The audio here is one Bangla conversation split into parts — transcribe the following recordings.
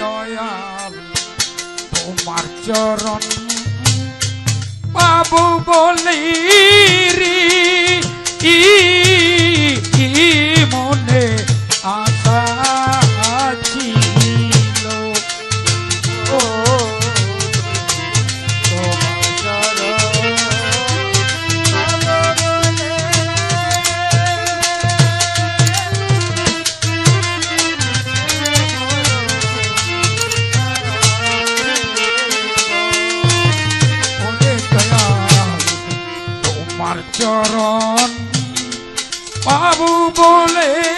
দয়াল তোমার চরণ পাবো বলি বলে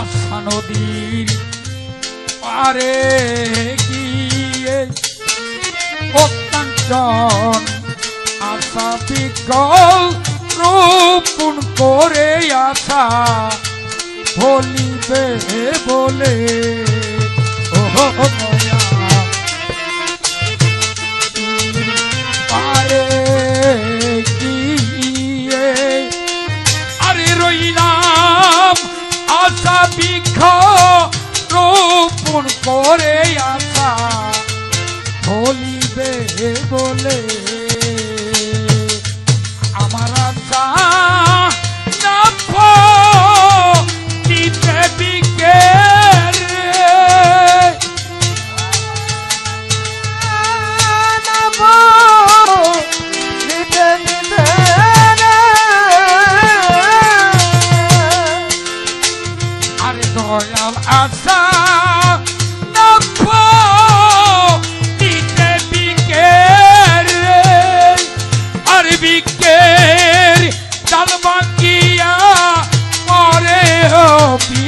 আশা নদীর পারে গিয়ে অত্যাঞ্চন আশা বিকল রূপণ করে আশা বলিবে বলে। ও পারে গিয়ে আরে রইলাম আশা বৃক্ষ রোপণ করে আশা। বলিবে বলে আমার আশা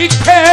it can.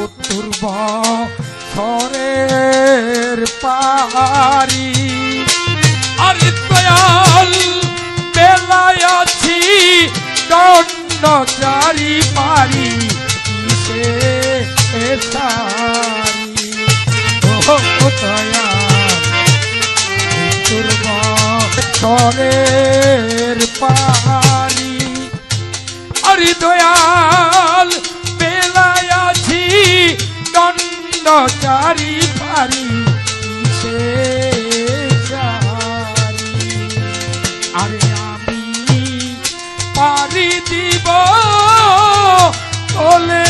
বাহুতুর সরের পাহাড়ি। আরে দয়াল বেলায় আছি দণ্ড চারি পারি কিসে দয়াল দুর্গ সরের চারি পারি সে আরে আমি পারি দিব চলে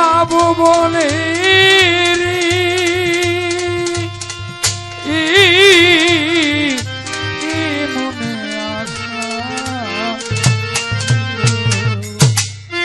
পাবো বলে